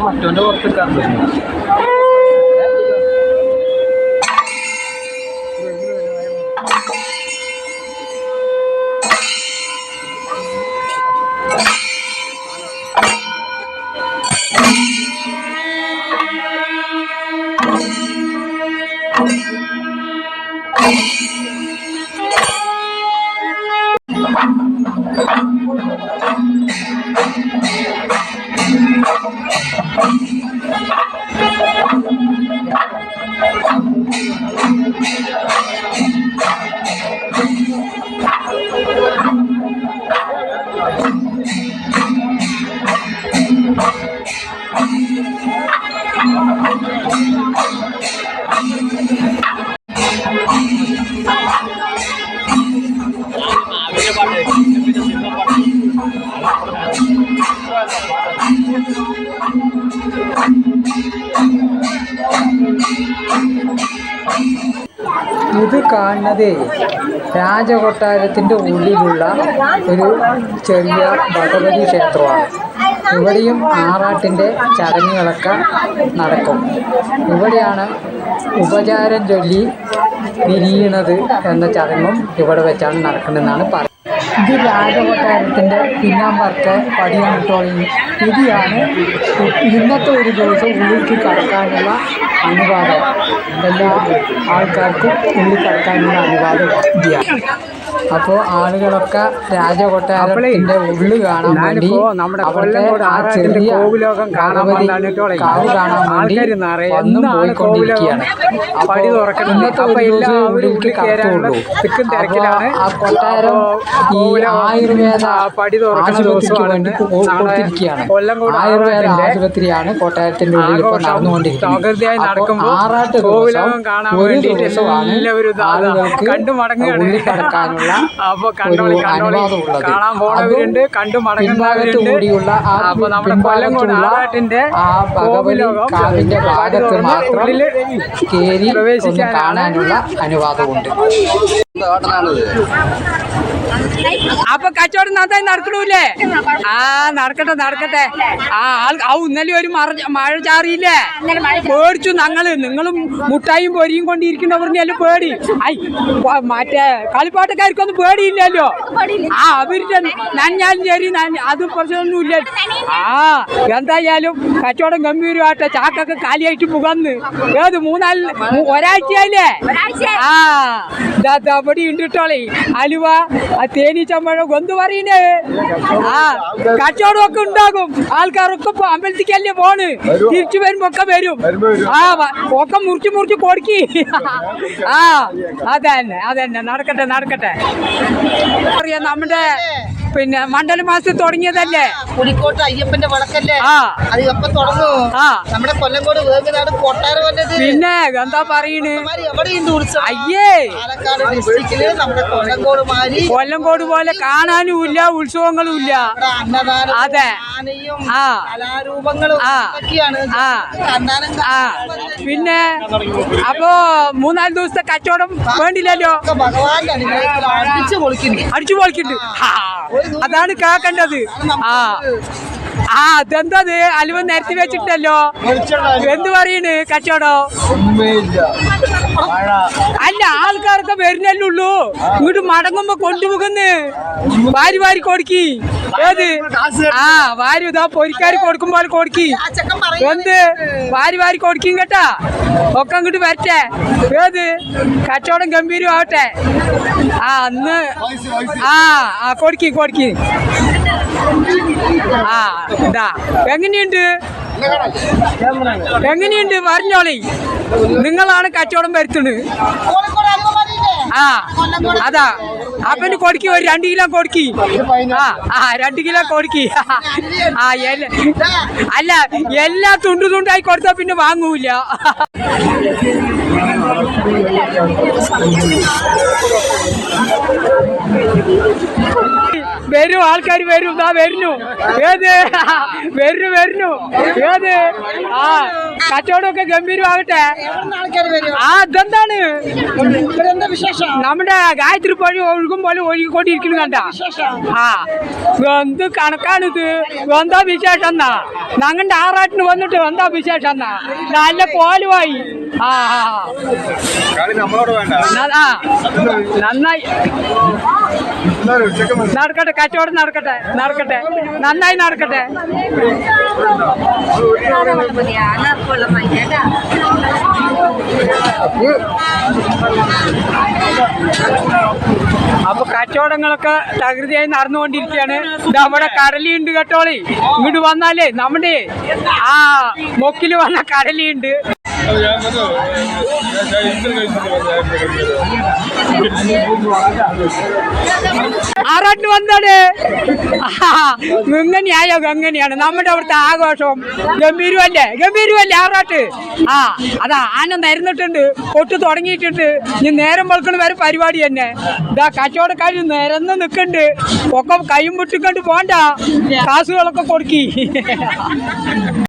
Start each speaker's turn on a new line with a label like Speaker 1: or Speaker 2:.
Speaker 1: don't know what to do. Thank. ഇത് കാണുന്നത് രാജകൊട്ടാരത്തിന്റെ ഉള്ളിലുള്ള ഒരു ചെറിയ ഭഗവതി ക്ഷേത്രമാണ്. ഇവിടെയും ആറാട്ടിന്റെ ചടങ്ങുകളൊക്കെ നടക്കും. ഇവിടെയാണ് ഉപചാരം ചൊല്ലി പിരിയണത് എന്ന ചടങ്ങും ഇവിടെ വെച്ചാണ് നടക്കുന്നതെന്നാണ് പറയുന്നത്. ഇത് രാജകൊട്ടാരത്തിന്റെ പിന്നാമ്പറത്തെ പടിയാണിട്ടോളി ഇതിയാണ് ഇന്നത്തെ ഒരു ദിവസം ഉള്ളിലേക്ക് കടക്കാനുള്ള അനുവാദം. എല്ലാ ആൾക്കാർക്കും ഉള്ളിൽ കടക്കാനുള്ള അനുവാദം ഇതിയാണ് അപ്പോൾ ആളുകളൊക്കെ രാജകൊട്ടാരത്തിന്റെ ഉള്ളു കാണാൻ വേണ്ടി അവിടുത്തെ ആ ചെറിയ
Speaker 2: കാണാൻ
Speaker 1: ഭഗവതി കാവ് കാണാൻ വേണ്ടി വന്നും പോയിക്കൊണ്ടിരിക്കുകയാണ് ഇന്നത്തെ ഒരു ദിവസം അപ്പോൾ ആ കൊട്ടാരം ഈ ആയുർവേദ ആശുപത്രിക്ക് വേണ്ടി കൊടുത്തിരിക്കുകയാണ്. ആയുർവേദ ആശുപത്രിയാണ് കൊട്ടാരത്തിന്റെ ഉള്ളിൽ ഇപ്പോൾ നടന്നുകൊണ്ടിരിക്കുന്നത്. ആറാട്ട് ദിവസം
Speaker 2: കാണാൻ
Speaker 1: ഒരു ദിവസമാണ് ആളുകൾക്ക് ഉള്ളിൽ കടക്കാനുള്ള
Speaker 2: അപ്പൊ
Speaker 1: ഒരു അനുവാദം ഉള്ളത്.
Speaker 2: കാണാൻ പോണവരുണ്ട് കണ്ടു മടങ്ങുന്നവരുണ്ട്.
Speaker 1: കൂടിയുള്ള ആ
Speaker 2: അപ്പൊ നമ്മുടെ കൊല്ലങ്കോട്
Speaker 1: പിൻഭാഗത്തുള്ള
Speaker 2: ആറാട്ടിന്റെ
Speaker 1: ആ ഭഗവതി കാവിന്റെ ഭാഗത്ത്
Speaker 2: തുറന്ന്
Speaker 1: മാത്രം
Speaker 2: ഉള്ളിൽ
Speaker 1: കയറി ഒന്ന് കാണാനുള്ള അനുവാദമുണ്ട്.
Speaker 2: അപ്പൊ കച്ചവടം നന്നായി നടക്കണൂല്ലേ? ആ നടക്കട്ടെ നടക്കട്ടെ. ആ ആൾ ആ ഇന്നലെ ഒരു മഴ ചാറിയില്ലേ? പേടിച്ചു ഞങ്ങൾ. നിങ്ങളും മുട്ടായും പൊരിയും കൊണ്ടിരിക്കുന്ന പറഞ്ഞല്ലോ പേടി. ഐ മറ്റേ കളിപ്പാട്ടക്കാർക്കൊന്നും പേടിയില്ലല്ലോ? ആ അവരുടെ നഞ്ഞാലും ശരി അത് പ്രശ്നമൊന്നുമില്ല. ആ എന്തായാലും കച്ചവടം ഗംഭീരമായിട്ട് ചാക്കൊക്കെ കാലിയായിട്ട് മുഖന്ന്. ഏത് മൂന്നാൽ ഒരാഴ്ചയല്ലേ ആ ദാ ദാ ഇവിടെ ഉണ്ട് കേട്ടോളേ അലുവ ആ തേനീച്ചമ്പഴം എന്ത് പറയുന്നേ ആ കച്ചവടം ഒക്കെ ഉണ്ടാകും. ആൾക്കാരൊക്കെ അമ്പലത്തിക്കല്ലേ പോണ്. തിരിച്ചു വരുമ്പോ ഒക്കെ വരും. ആ ഒക്കെ മുറിച്ച് മുറിച്ച് കൊടുക്കി ആ അതന്നെ അതന്നെ. നടക്കട്ടെ നടക്കട്ടെ. അറിയാം നമ്മുടെ പിന്നെ മണ്ഡല മാസത്തിൽ തുടങ്ങിയതല്ലേ?
Speaker 3: പുലിക്കോട്ട് അയ്യപ്പന്റെ വിളക്കല്ലേ അത് എപ്പൊ തുടങ്ങും
Speaker 2: ആ.
Speaker 3: നമ്മുടെ കൊല്ലംകോട് വേങ്ങനാട് കൊട്ടാരം
Speaker 2: പിന്നെ എന്താ പറയണേ? അയ്യേ.
Speaker 3: നമ്മുടെ കൊല്ലംകോട് മാരി.
Speaker 2: കൊല്ലംകോട് പോലെ കാണാനും ഇല്ല ഉത്സവങ്ങളും ഇല്ല അതെ. ആ.
Speaker 3: കലാരൂപങ്ങളും.
Speaker 2: പിന്നെ അപ്പോ മൂന്നാൽ ദിവസത്തെ കച്ചവടം വേണ്ടില്ലല്ലോ?
Speaker 3: ഭഗവാന്റെ അടിച്ചു പൊളിക്കുന്നു.
Speaker 2: അടിച്ചു പൊളിക്കുന്നുണ്ട്. ആ, അതാണ് കേക്കണ്ടത് ആ. ആ അതെന്തത്? അലുവ നിരത്തി വെച്ചിട്ടല്ലോ എന്ത് പറയണ്? കച്ചവടം? അല്ല ആൾക്കാരൊക്കെ വരുന്നല്ലേ ഉള്ളൂ. ഇങ്ങോട്ട് മടങ്ങുമ്പോ കൊണ്ടുപോകുന്നു. വാരി വാരി കൊടുക്കി. ഏത്? ആ വാരി ഇതാ പൊരിക്കാരി കൊടുക്കുമ്പോൾ കൊടുക്കി. എന്ത്? വാരി വാരി കൊടുക്കും കേട്ടാ. ഒക്കെ അങ്ങോട്ട് വരട്ടെ. ഏത്? കച്ചവടം ഗംഭീരമാവട്ടെ ആ അന്ന്. ആ ആ കൊടുക്കി കൊടുക്കി. ആ ഇതാ. എങ്ങനെയുണ്ട്? എങ്ങനെയുണ്ട് പറഞ്ഞോളി നിങ്ങളാണ് കച്ചവടം വരുത്തുന്നത്? ആ അതാ. അപ്പന് കൊടുക്കി ഒരു രണ്ട് കിലോ കൊടുക്കി. ആ ആ രണ്ട് കിലോ കൊടുക്കി. ആ അല്ല എല്ലാ തുണ്ടു തുണ്ടായി കൊടുത്താ പിന്നെ വാങ്ങൂല. വരും ആൾക്കാർ വരും. ഇതാ വരുന്നു. ഏത്? വരുന്നു വരുന്നു. ഏത്? ആ കച്ചവടമൊക്കെ ഗംഭീരമാകട്ടെ. ആ ഇതെന്താണ്? നമ്മുടെ ഗായത്രി പഴി ഒഴുകും പോലെ ഒഴുകിക്കൊണ്ടിരിക്കുന്നു കണ്ട. ആ എന്ത് കണക്കാണിത്? എന്താ വിശേഷം എന്നാ? ഞങ്ങളുടെ ആറാട്ടിന് വന്നിട്ട് എന്താ വിശേഷം എന്നാ? നല്ല കോലുമായി നന്നായി. നടക്കട്ടെ കച്ചവടം നടക്കട്ടെ നടക്കട്ടെ. നന്നായി നടക്കട്ടെ. അപ്പൊ കച്ചവടങ്ങളൊക്കെ തകൃതിയായി നടന്നുകൊണ്ടിരിക്കുകയാണ്. നമ്മുടെ കടലിയുണ്ട് കേട്ടോളി. ഇങ്ങോട്ട് വന്നാലേ നമ്മുടെ ആ മൊക്കിൽ വന്ന കടലിയുണ്ട്. ആറാട്ടിന് വന്നാണ് ഇങ്ങനെയായോ എങ്ങനെയാണ് നമ്മുടെ അവിടുത്തെ ആഘോഷം. ഗംഭീരമല്ലേ ഗംഭീരമല്ലേ ആറാട്ട്? ആ അതാ ആന നിരന്നിട്ടുണ്ട് ഒട്ട് തുടങ്ങിയിട്ടുണ്ട്. ഇനി നേരം വെളുക്കണ വരെ പരിപാടി തന്നെ. ഇതാ കച്ചവടക്കാരി നിരന്ന് നിൽക്കുന്നുണ്ട്. ഒക്കെ കൈയും പൊട്ടിക്കൊണ്ട് പോണ്ട. കാസുകളൊക്കെ കൊടുക്കി.